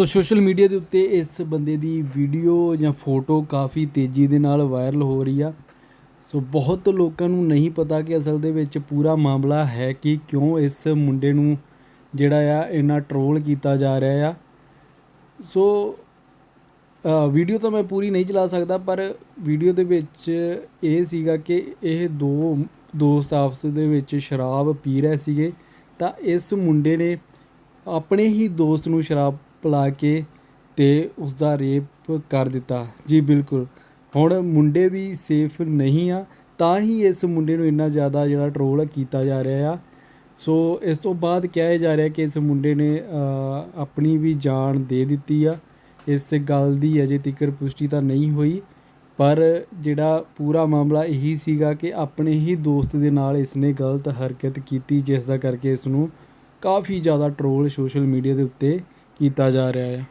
ਸੋ social media ਦੇ ਉੱਤੇ ਇਸ ਬੰਦੇ ਦੀ ਵੀਡੀਓ ਜਾਂ ਫੋਟੋ ਕਾਫੀ ਤੇਜ਼ੀ ਦੇ ਨਾਲ ਵਾਇਰਲ ਹੋ ਰਹੀ ਆ। ਸੋ ਬਹੁਤ ਲੋਕਾਂ ਨੂੰ ਨਹੀਂ ਪਤਾ ਕਿ ਅਸਲ ਦੇ ਵਿੱਚ ਪੂਰਾ ਮਾਮਲਾ ਹੈ ਕਿ ਕਿਉਂ ਇਸ ਮੁੰਡੇ ਨੂੰ ਜਿਹੜਾ ਆ, ਇੰਨਾ ਟਰੋਲ ਕੀਤਾ ਜਾ ਰਿਹਾ ਆ। ਸੋ ਵੀਡੀਓ ਤਾਂ ਮੈਂ ਪੂਰੀ ਨਹੀਂ ਚਲਾ ਸਕਦਾ, ਪਰ ਵੀਡੀਓ ਦੇ ਵਿੱਚ ਇਹ ਸੀਗਾ ਕਿ ਇਹ ਦੋ ਦੋਸਤ ਆਪਸ ਦੇ ਵਿੱਚ ਸ਼ਰਾਬ ਪੀ ਰਹੇ ਸੀਗੇ। ਤਾਂ ਇਸ ਮੁੰਡੇ ਨੇ ਆਪਣੇ ਹੀ ਦੋਸਤ ਨੂੰ ਸ਼ਰਾਬ ਭੁਲਾ ਕੇ ਅਤੇ ਉਸਦਾ ਰੇਪ ਕਰ ਦਿੱਤਾ। ਜੀ ਬਿਲਕੁਲ। ਹੁਣ ਮੁੰਡੇ ਵੀ ਸੇਫ ਨਹੀਂ ਆ, ਤਾਂ ਹੀ ਇਸ ਮੁੰਡੇ ਨੂੰ ਇੰਨਾ ਜ਼ਿਆਦਾ ਜਿਹੜਾ ਟਰੋਲ ਕੀਤਾ ਜਾ ਰਿਹਾ ਆ। ਸੋ ਇਸ ਤੋਂ ਬਾਅਦ ਕਿਹਾ ਜਾ ਰਿਹਾ ਕਿ ਇਸ ਮੁੰਡੇ ਨੇ ਆਪਣੀ ਵੀ ਜਾਨ ਦੇ ਦਿੱਤੀ ਆ। ਇਸ ਗੱਲ ਦੀ ਅਜੇ ਤੱਕ ਪੁਸ਼ਟੀ ਤਾਂ ਨਹੀਂ ਹੋਈ, ਪਰ ਜਿਹੜਾ ਪੂਰਾ ਮਾਮਲਾ ਇਹੀ ਸੀਗਾ ਕਿ ਆਪਣੇ ਹੀ ਦੋਸਤ ਦੇ ਨਾਲ ਇਸਨੇ ਗਲਤ ਹਰਕਤ ਕੀਤੀ, ਜਿਸ ਦਾ ਕਰਕੇ ਇਸ ਨੂੰ ਕਾਫੀ ਜ਼ਿਆਦਾ ਟਰੋਲ ਸੋਸ਼ਲ ਮੀਡੀਆ ਦੇ ਉੱਤੇ ਕੀਤਾ ਜਾ ਰਿਹਾ ਹੈ।